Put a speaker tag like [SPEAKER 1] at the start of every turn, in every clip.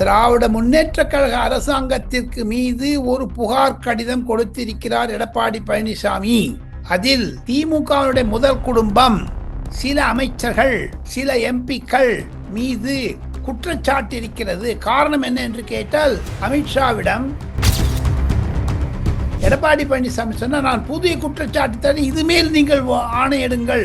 [SPEAKER 1] திராவிட முன்னேற்ற கழக அரசாங்கத்திற்கு மீது ஒரு புகார் கடிதம் கொடுத்திருக்கிறார் எடப்பாடி பழனிசாமி. அதில் திமுகவுடைய முதல் குடும்பம் சில அமைச்சர்கள் சில எம்பிக்கள் மீது குற்றச்சாட்டு இருக்கிறது காரணம் என்ன என்று கேட்டால் அமித்ஷாவிடம் எடப்பாடி பழனிசாமி சொன்னால் நான் புதிய குற்றச்சாட்டு தரேன் இதுமேல் நீங்கள் ஆணையிடுங்கள்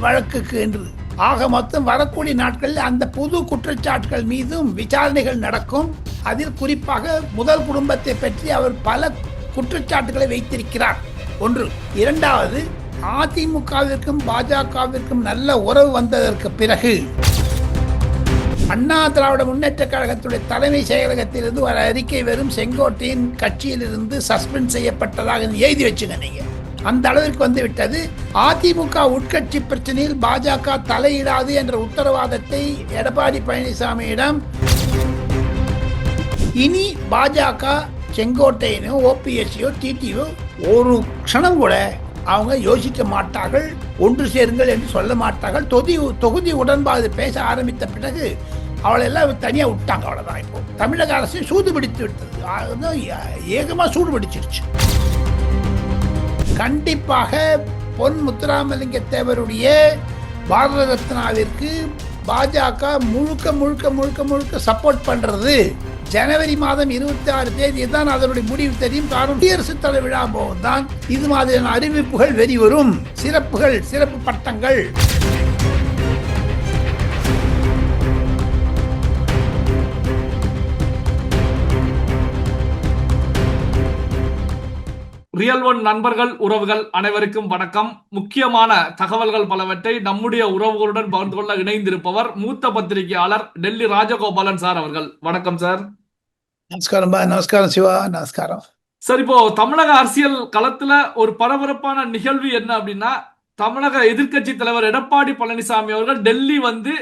[SPEAKER 1] வழக்குக்கு என்று. ஆக மொத்தம் வரக்கூடிய நாட்களில் அந்த புது குற்றச்சாட்டுகள் மீதும் விசாரணைகள் நடக்கும். அதில் குறிப்பாக முதல் குடும்பத்தை பற்றி அவர் பல குற்றச்சாட்டுகளை வைத்திருக்கிறார். ஒன்று இரண்டாவது அதிமுகவிற்கும் பாஜகவிற்கும் நல்ல உறவு வந்ததற்கு பிறகு அண்ணா திராவிட முன்னேற்ற கழகத்துடைய தலைமை செயலகத்திலிருந்து ஒரு அறிக்கை வரும் செங்கோட்டையின் கட்சியிலிருந்து சஸ்பெண்ட் செய்யப்பட்டதாக எழுதி வச்சுங்க நீங்கள் அந்த அளவிற்கு வந்துவிட்டது. அதிமுக உட்கட்சி பிரச்சனையில் பாஜக தலையிடாது என்ற உத்தரவாதத்தை எடப்பாடி பழனிசாமியிடம். இனி பாஜக செங்கோட்டையனோ ஓபிஎஸ்சியோ டிடியோ ஒரு க்ஷணம் கூட அவங்க யோசிக்க மாட்டார்கள். ஒன்று சேருங்கள் என்று சொல்ல மாட்டார்கள். தொகுதி தொகுதி உடன்பாடு பேச ஆரம்பித்த பிறகு அவளை எல்லாம் தனியாக விட்டாங்க அவ்வளோதான் இப்போ. தமிழக அரசு சூடு பிடித்து விட்டது. ஏகமாக சூடு பிடிச்சிருச்சு. கண்டிப்பாக பொன் முத்துராமலிங்க தேவருடைய பாரத ரத்னாவிற்கு பாஜக முழுக்க முழுக்க முழுக்க முழுக்க சப்போர்ட் பண்றது. ஜனவரி மாதம் இருபத்தி ஆறு தேதி தான் அதனுடைய முடிவு தெரியும். காரணம் குடியரசுத் தலைவர் விழா போது தான் இது மாதிரியான அறிவிப்புகள் வெளிவரும். சிறப்புகள் சிறப்பு பட்டங்கள்.
[SPEAKER 2] ரியல் ஒன் நண்பர்கள் உறவுகள் அனைவருக்கும் வணக்கம். முக்கியமான தகவல்கள் பலவற்றை நம்முடைய உறவுகளுடன் பகிர்ந்து கொள்ள இணைந்திருப்பவர் மூத்த பத்திரிகையாளர் டெல்லி ராஜகோபாலன் சார் அவர்கள். வணக்கம் சார்.
[SPEAKER 1] நமஸ்காரம் நமஸ்காரம் சிவா. நமஸ்காரம்.
[SPEAKER 2] சார் இப்போ தமிழக அரசியல் களத்துல ஒரு பரபரப்பான நிகழ்வு என்ன அப்படின்னா தமிழக எதிர்க்கட்சி தலைவர் எடப்பாடி பழனிசாமி அவர்கள் டெல்லி வந்து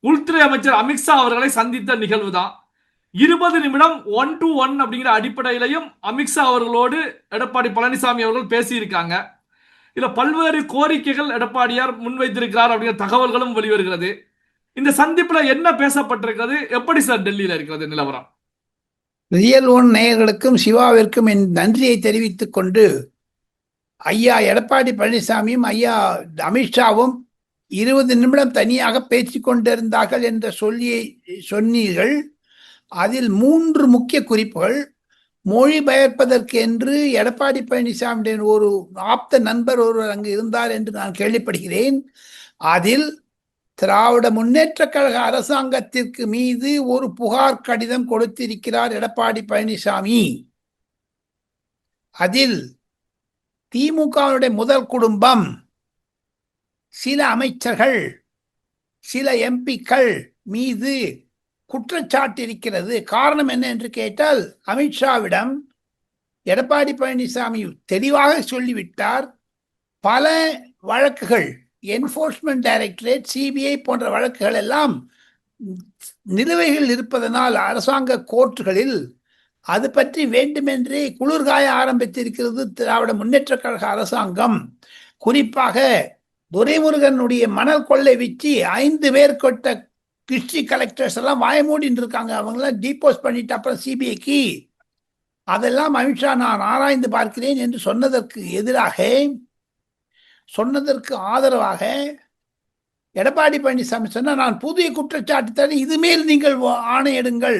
[SPEAKER 2] உள்துறை அமைச்சர் அமித்ஷா அவர்களை சந்தித்த நிகழ்வு தான் இருபது நிமிடம் ஒன் டு ஒன் அப்படிங்கிற அடிப்படையிலையும் அமித்ஷா அவர்களோடு எடப்பாடி பழனிசாமி அவர்கள் பேசியிருக்காங்க. இதுல பல்வேறு கோரிக்கைகள் எடப்பாடியார் முன்வைத்திருக்கிறார் அப்படிங்கிற தகவல்களும் வெளிவருகிறது. இந்த சந்திப்புல என்ன பேசப்பட்டிருக்கிறது? எப்படி சார் டெல்லியில இருக்கிறது நிலவரம்?
[SPEAKER 1] ரியல் ஒன் நேயர்களுக்கும் சிவாவிற்கும் என் நன்றியை தெரிவித்துக் கொண்டு ஐயா எடப்பாடி பழனிசாமியும் ஐயா அமித்ஷாவும் இருபது நிமிடம் தனியாக பேசிக் கொண்டிருந்தார்கள் என்ற சொல்லியை சொன்னீர்கள். அதில் மூன்று முக்கிய குறிப்புகள். மொழிபெயர்ப்பதற்கு என்று எடப்பாடி பழனிசாமி ஒரு ஆப்த நண்பர் ஒருவர் அங்கு இருந்தார் என்று நான் கேள்விப்படுகிறேன். அதில் திராவிட முன்னேற்ற கழக அரசாங்கத்திற்கு மீது ஒரு புகார் கடிதம் கொடுத்திருக்கிறார் எடப்பாடி பழனிசாமி. அதில் திமுகவுடைய முதல் குடும்பம் சில அமைச்சர்கள் சில எம்பிக்கள் மீது குற்றச்சாட்டு இருக்கிறது காரணம் என்ன என்று கேட்டால் அமித்ஷாவிடம் எடப்பாடி பழனிசாமி தெளிவாக சொல்லிவிட்டார். பல வழக்குகள் என்போர்ஸ்மெண்ட் டைரக்டரேட் சிபிஐ போன்ற வழக்குகள் எல்லாம் நிலுவைகள் இருப்பதனால் அரசாங்க கோர்ட்டுகளில் அது பற்றி வேண்டுமென்றே குளிர்காய ஆரம்பித்திருக்கிறது திராவிட முன்னேற்ற கழக அரசாங்கம். குறிப்பாக துரைமுருகனுடைய மணல் கொள்ளை வச்சு ஐந்து பேர் கொட்ட கிறிஸ்டி கலெக்டர்ஸ் எல்லாம் வாயமூடின்னு இருக்காங்க. அவங்களாம் டீபோஸ் பண்ணிட்டு அப்புறம் சிபிஐக்கு அதெல்லாம் அமித்ஷா நான் ஆராய்ந்து பார்க்கிறேன் என்று சொன்னதற்கு எதிராக சொன்னதற்கு ஆதரவாக எடப்பாடி பழனிசாமி சொன்னால் நான் புதிய குற்றச்சாட்டு தடை இதுமேல் நீங்கள் ஆணையிடுங்கள்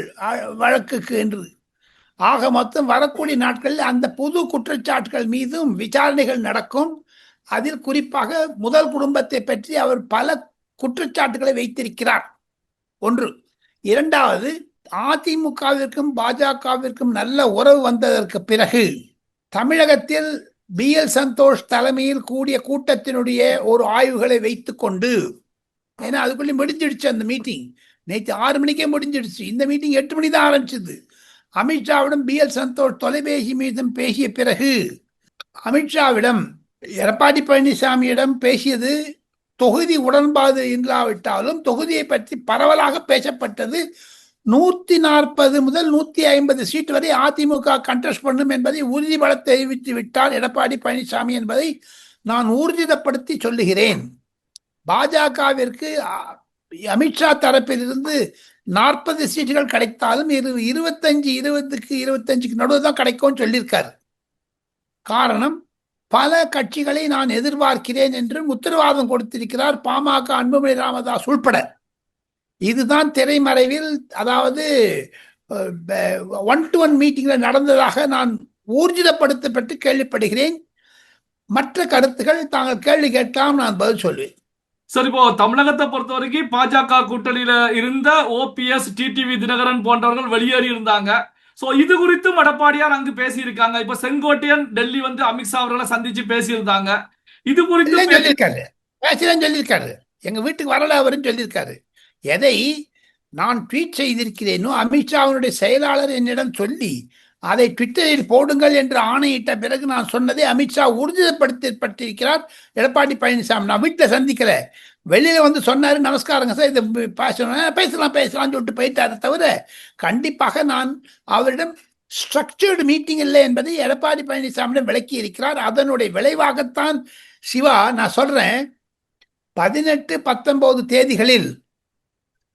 [SPEAKER 1] வழக்குக்கு என்று. ஆக மொத்தம் வரக்கூடிய நாட்களில் அந்த புது குற்றச்சாட்டுகள் மீதும் விசாரணைகள் நடக்கும். அதில் குறிப்பாக முதல் குடும்பத்தை பற்றி அவர் பல குற்றச்சாட்டுகளை வைத்திருக்கிறார். ஒன்று. இரண்டாவது அதிமுகவிற்கும் பாஜகவிற்கும் நல்ல உறவு வந்ததற்கு பிறகு தமிழகத்தில் பி எல் சந்தோஷ் தலைமையில் கூடிய கூட்டத்தினுடைய ஒரு ஆய்வுகளை வைத்துக்கொண்டு ஏன்னா அதுக்குள்ளே முடிஞ்சிடுச்சு அந்த மீட்டிங் நேற்று ஆறு மணிக்கே முடிஞ்சிடுச்சு. இந்த மீட்டிங் எட்டு மணி தான் ஆரம்பிச்சது. அமித்ஷாவிடம் பி எல் சந்தோஷ் தொலைபேசி மீதும் பேசிய பிறகு அமித்ஷாவிடம் எடப்பாடி பழனிசாமியிடம் பேசியது தொகுதி உடன்பாடு இல்லாவிட்டாலும் தொகுதியை பற்றி பரவலாக பேசப்பட்டது. நூத்தி நாற்பது முதல் நூத்தி ஐம்பது சீட் வரை அதிமுக கண்டெஸ்ட் பண்ணும் என்பதை உறுதிபட தெரிவித்து விட்டார் எடப்பாடி பழனிசாமி என்பதை நான் ஊர்ஜிதப்படுத்தி சொல்லுகிறேன். பாஜகவிற்கு அமித்ஷா தரப்பிலிருந்து நாற்பது சீட்டுகள் கிடைத்தாலும் இரு இருபத்தஞ்சு இருபதுக்கு இருபத்தஞ்சுக்கு நடுவு தான் கிடைக்கும்னு சொல்லியிருக்காரு. காரணம் பல கட்சிகளை நான் எதிர்பார்க்கிறேன் என்று உத்தரவாதம் கொடுத்திருக்கிறார் பாமக அன்புமணி ராமதாஸ் உள்பட. இதுதான் திரைமறைவில் அதாவது ஒன் டு ஒன் மீட்டிங்கில் நடந்ததாக நான் ஊர்ஜிதப்படுத்தப்பட்டு கேள்விப்படுகிறேன். மற்ற கருத்துக்கள் தாங்கள் கேள்வி கேட்கலாம் நான் பதில் சொல்வேன்.
[SPEAKER 2] சார் இப்போ தமிழகத்தை பொறுத்த வரைக்கும் பாஜக கூட்டணியில இருந்த ஓபிஎஸ் டிடிவி தினகரன் போன்றவர்கள் வெளியேறி இருந்தாங்க சோ இது குறித்தும் எடப்பாடியார் அங்கு பேசியிருக்காங்க. இப்ப செங்கோட்டையன் டெல்லி வந்து அமித்ஷா அவர்களை சந்திச்சு பேசியிருந்தாங்க. இது குறித்து
[SPEAKER 1] சொல்லியிருக்காரு. பேசலன்னு சொல்லியிருக்காரு. எங்க வீட்டுக்கு வரல அவருன்னு சொல்லியிருக்காரு. எதை நான் ட்வீட் செய்திருக்கிறேனோ அமித்ஷாவினுடைய செயலாளர் என்னிடம் சொல்லி அதை ட்விட்டரில் போடுங்கள் என்று ஆணையிட்ட பிறகு நான் சொன்னதை அமித்ஷா உறுதிப்படுத்தப்பட்டிருக்கிறார். எடப்பாடி பழனிசாமி நான் வீட்டில் சந்திக்கல. வெளியில வந்து சொன்னார் நமஸ்காரங்க சார் இதை பேசணும். பேசலாம் பேசலாம்னு சொல்லிட்டு போயிட்டாரு தவிர கண்டிப்பாக நான் அவரிடம் ஸ்ட்ரக்சர்டு மீட்டிங் இல்லை என்பதை எடப்பாடி பழனிசாமியிடம் விளக்கி இருக்கிறார் அதனுடைய விளைவாகத்தான் சிவா நான் சொல்றேன் பதினெட்டு பத்தொன்பது தேதிகளில்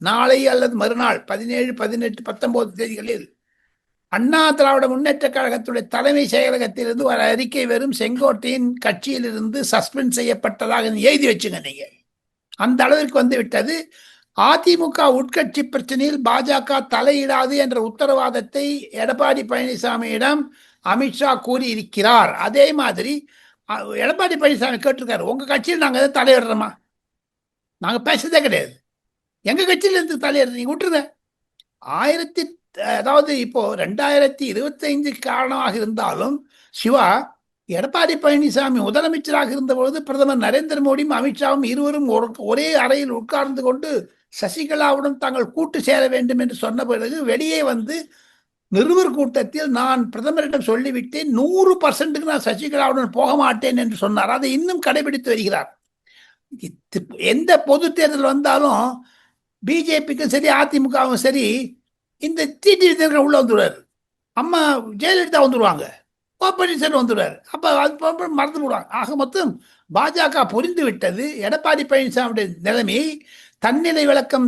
[SPEAKER 1] நாளை அல்லது மறுநாள் பதினேழு பதினெட்டு பத்தொன்பது தேதிகளில் அண்ணா திராவிட முன்னேற்ற கழகத்துடைய தலைமை செயலகத்திலிருந்து ஒரு அறிக்கை வரும் செங்கோட்டையின் கட்சியிலிருந்து சஸ்பெண்ட் செய்யப்பட்டதாக எழுதி வச்சுங்க நீங்கள் அந்த அளவிற்கு வந்துவிட்டது அதிமுக உட்கட்சி பிரச்சனையில் பாஜக தலையிடாது என்ற உத்தரவாதத்தை எடப்பாடி பழனிசாமியிடம் அமித்ஷா கூறியிருக்கிறார். அதே மாதிரி எடப்பாடி பழனிசாமி கேட்டிருக்காரு உங்கள் கட்சியில் நாங்கள் எதாவது தலையிடுறோமா? நாங்கள் பேசுறதே கிடையாது. எங்கள் கட்சியிலேருந்து இருந்து தலையிடுறீங்க? விட்டுருங்க. ஆயிரத்தி அதாவது இப்போ ரெண்டாயிரத்தி இருபத்தைந்து காரணமாக இருந்தாலும் சிவா எடப்பாடி பழனிசாமி முதலமைச்சராக இருந்தபொழுது பிரதமர் நரேந்திர மோடியும் அமித்ஷாவும் இருவரும் ஒரே அறையில் உட்கார்ந்து கொண்டு சசிகலாவுடன் தாங்கள் கூட்டு சேர வேண்டும் என்று சொன்ன பிறகு வெளியே வந்து நிருபர் கூட்டத்தில் நான் பிரதமரிடம் சொல்லிவிட்டேன் நூறு பர்சன்ட்டுக்கு நான் சசிகலாவுடன் போக மாட்டேன் என்று சொன்னார். அதை இன்னும் கடைபிடித்து வருகிறார். எந்த பொது தேர்தல் வந்தாலும் பிஜேபிக்கும் சரி அதிமுகவும் சரி இந்த டிடிவி தினகரன் உள்ள வந்துடுவார். அம்மா ஜெயலலிதா வந்துடுவாங்க ஓ பன்னீர்செல்வம் வந்துடுவார். அப்போ அது மறந்து விடுவாங்க ஆக மொத்தம் பாஜக புரிந்து விட்டது. எடப்பாடி பழனிசாமியுடைய நிலைமையை தன்னிலை விளக்கம்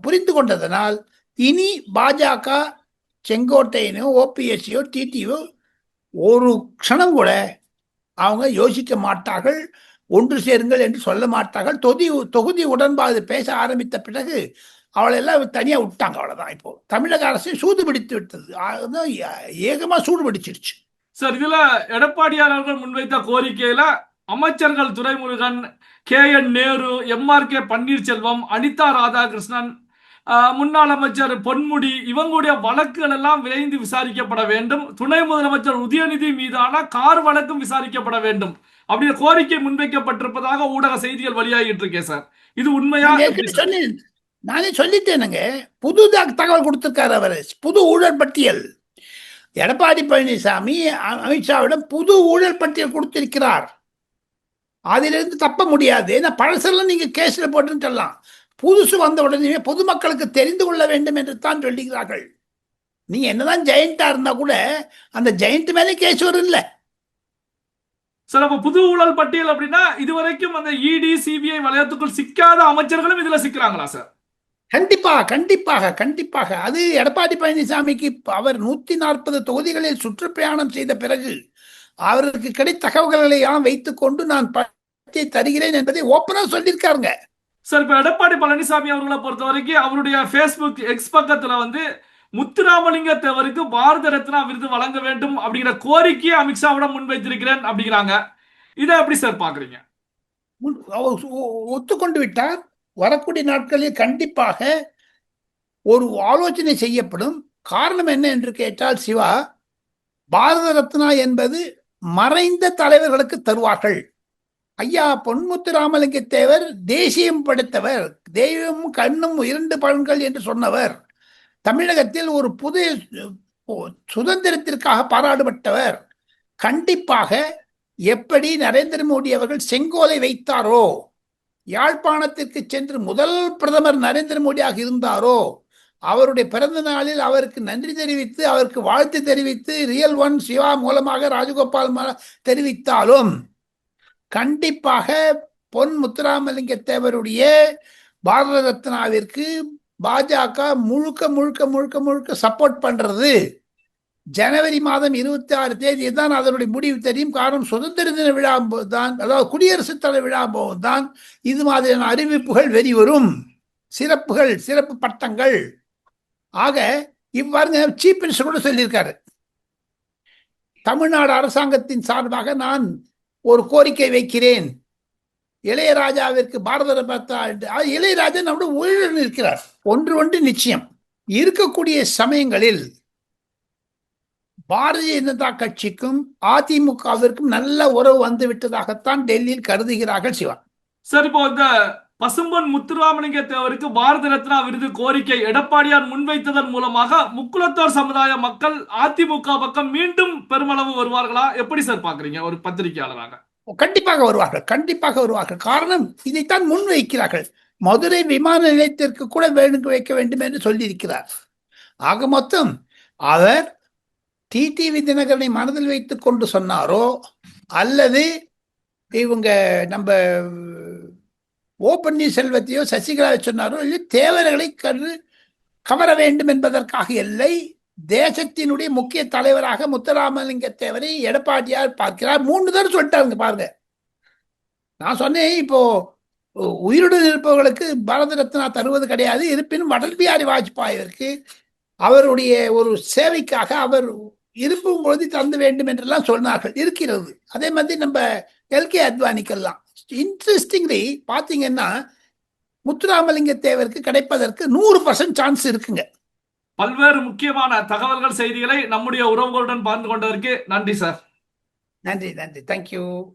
[SPEAKER 1] புரிந்து கொண்டதனால் இனி பாஜக செங்கோட்டையனோ ஓபிஎஸ்சியோ டிடியோ ஒரு க்ஷணம் கூட அவங்க யோசிக்க மாட்டார்கள். ஒன்று சேருங்கள் என்று சொல்ல மாட்டார்கள். தொகுதி தொகுதி உடன்பாடு பேச ஆரம்பித்த பிறகு அவளை எல்லாம் தனியாக விட்டாங்க. அவ்வளோதான் இப்போ. தமிழக அரசு சூடு பிடித்து விட்டது. அதுதான் ஏகமாக சூடு பிடிச்சிருச்சு.
[SPEAKER 2] சார் இதுல எடப்பாடியார் அவர்கள் முன்வைத்த கோரிக்கையில அமைச்சர்கள் Duraimurugan K N Nehru M R K Panneerselvam Anitha Radhakrishnan முன்னாள் அமைச்சர் பொன்முடி இவங்களுடைய வழக்குகள் எல்லாம் விரைந்து விசாரிக்கப்பட வேண்டும். துணை முதலமைச்சர் உதயநிதி மீதான கார் வழக்கும் விசாரிக்கப்பட வேண்டும். அப்படின்னு கோரிக்கை முன்வைக்கப்பட்டிருப்பதாக ஊடக செய்திகள் வெளியாகிட்டு இருக்கேன் சார். இது உண்மையா?
[SPEAKER 1] நானே சொல்லிட்டேனுங்க. புது தகவல் கொடுத்திருக்காரு அவர். புது ஊழல் பட்டியல். எடப்பாடி பழனிசாமி அமித்ஷாவிடம் புது ஊழல் பட்டியல் கொடுத்திருக்கிறார். அதிலிருந்து தப்ப முடியாது. ஏன்னா பழசெல்லாம் நீங்கள் கேஸில் போட்டுன்னு சொல்லலாம். புதுசு வந்த உடனே பொதுமக்களுக்கு தெரிந்து கொள்ள வேண்டும் என்று தான் சொல்லுகிறார்கள். நீ என்னதான் ஜெயண்டா இருந்தா கூட அந்த ஜெயண்ட் மேலே கேஸ் வரும் இல்லை
[SPEAKER 2] சார் அப்ப புது ஊழல் பட்டியல் அப்படின்னா இதுவரைக்கும் அந்த இடி சிபிஐ வலயத்துக்குள் சிக்காத அமைச்சர்களும் இதுல சிக்கிறாங்களா சார்?
[SPEAKER 1] கண்டிப்பாக கண்டிப்பாக கண்டிப்பாக. அது எடப்பாடி பழனிசாமிக்கு அவர் நூத்தி நாற்பது தொகுதிகளில் சுற்றுப்பிரயாணம் செய்த பிறகு அவருக்கு கிடைத்த தகவல்களை எல்லாம் வைத்துக் கொண்டு நான் பற்றி தருகிறேன் என்பதை ஓப்பனா சொல்லியிருக்காருங்க.
[SPEAKER 2] சார் இப்ப எடப்பாடி பழனிசாமி அவர்களை பொறுத்த வரைக்கும் அவருடைய பேஸ்புக் எக்ஸ் பக்கத்துல வந்து முத்துராமலிங்க தேவருக்கு பாரத ரத்னா விருது வழங்க வேண்டும் அப்படிங்கிற கோரிக்கையை அமித்ஷாவிடம் முன்வைத்திருக்கிறேன் அப்படிங்கிறாங்க. இதை எப்படி சார் பாக்குறீங்க?
[SPEAKER 1] ஒத்துக்கொண்டு விட்டார். வரக்கூடிய நாட்களில் கண்டிப்பாக ஒரு ஆலோசனை செய்யப்படும். காரணம் என்ன என்று கேட்டால் சிவா பாரத ரத்னா என்பது மறைந்த தலைவர்களுக்கு தருவார்கள். ஐயா பொன்முத்து ராமலிங்க தேவர் தேசியம் படைத்தவர் தெய்வமும் கண்ணும் இரண்டு பலன்கள் என்று சொன்னவர் தமிழகத்தில் ஒரு புது சுதந்திரத்திற்காக பாராடுபட்டவர் கண்டிப்பாக எப்படி நரேந்திர மோடி அவர்கள் செங்கோலை வைத்தாரோ? யாழ்ப்பாணத்திற்கு சென்று முதல் பிரதமர் நரேந்திர மோடியாக இருந்தாரோ அவருடைய பிறந்த நாளில் அவருக்கு நன்றி தெரிவித்து அவருக்கு வாழ்த்து தெரிவித்து ரியல் ஒன் சிவா மூலமாக ராஜகோபால் தெரிவித்தாலும் கண்டிப்பாக பொன் முத்துராமலிங்க தேவருடைய பாரத ரத்னாவிற்கு பாஜக முழுக்க முழுக்க முழுக்க முழுக்க சப்போர்ட் பண்றது ஜனவரி மாதம் இருபத்தி ஆறு தேதி தான் அதனுடைய முடிவு தெரியும். காரணம் சுதந்திர தின விழா தான் அதாவது குடியரசுத் தலைவர் விழா போது தான் இது மாதிரியான அறிவிப்புகள் வெளிவரும். சிறப்புகள் சிறப்பு பட்டங்கள். ஆக இவ்வாறு சீஃப் மினிஸ்டர் கூட சொல்லியிருக்காரு. தமிழ்நாடு அரசாங்கத்தின் சார்பாக நான் ஒரு கோரிக்கை வைக்கிறேன். இளையராஜாவிற்கு பாரத ரத்னா இளையராஜா நம்முடைய உயிருடன் இருக்கிறார் ஒன்று ஒன்று நிச்சயம். இருக்கக்கூடிய சமயங்களில் பாரதிய ஜனதா கட்சிக்கும் அதிமுகவிற்கும் நல்ல உறவு வந்து விட்டதாகத்தான் டெல்லியில் கருதுகிறார்கள் சிவா
[SPEAKER 2] சார் இப்போ இந்த பசும்பொன் முத்துராமலிங்க தேவருக்கு பாரத ரத்னா விருது கோரிக்கை எடப்பாடியார் முன்வைத்ததன் மூலமாக முக்குலத்தோர் சமுதாய மக்கள் அதிமுக பக்கம் மீண்டும் பெருமளவு வருவார்களா? எப்படி சார் பாக்குறீங்க ஒரு பத்திரிகையாளராக?
[SPEAKER 1] கண்டிப்பாக வருவார்கள் கண்டிப்பாக வருவார்கள். காரணம் இதைத்தான் முன்வைக்கிறார்கள். மதுரை விமான நிலையத்திற்கு கூட வேணுங்க வைக்க வேண்டும் என்று சொல்லியிருக்கிறார். ஆக மொத்தம் அவர் டிடிவி தினகரனை மனதில் வைத்து கொண்டு சொன்னாரோ? அல்லது இவங்க நம்ம ஓ பன்னீர்செல்வத்தையோ சசிகலா சொன்னாரோ? இல்லை தேவர்களை கரு கவர வேண்டும் என்பதற்காக இல்லை. தேசத்தினுடைய முக்கிய தலைவராக முத்துராமலிங்க தேவரை எடப்பாடியார் பார்க்கிறார். மூணு தடவை சொல்லிட்டாருங்க பாருங்க. நான் சொன்னேன் இப்போ உயிருடன் இருப்பவர்களுக்கு பாரத ரத்னா தருவது கிடையாது. இருப்பினும் அடல் பிஹாரி வாஜ்பாயிற்கு அவருடைய ஒரு சேவைக்காக அவர் இருக்கும் பொழுது தந்து வேண்டும் என்றெல்லாம் சொன்னார்கள். இருக்கிறது. அதே மாதிரி நம்ம எல்கே அத்வானிக்கெல்லாம். இன்ட்ரெஸ்டிங்லி பார்த்தீங்கன்னா முத்துராமலிங்க தேவருக்கு கிடைப்பதற்கு நூறு பர்சன்ட் சான்ஸ் இருக்குங்க.
[SPEAKER 2] பல்வேறு முக்கியமான தகவல்கள் செய்திகளை நம்முடைய உறவுகளுடன் பகிர்ந்து கொண்டதற்கு நன்றி சார்.
[SPEAKER 1] நன்றி நன்றி. தேங்க்யூ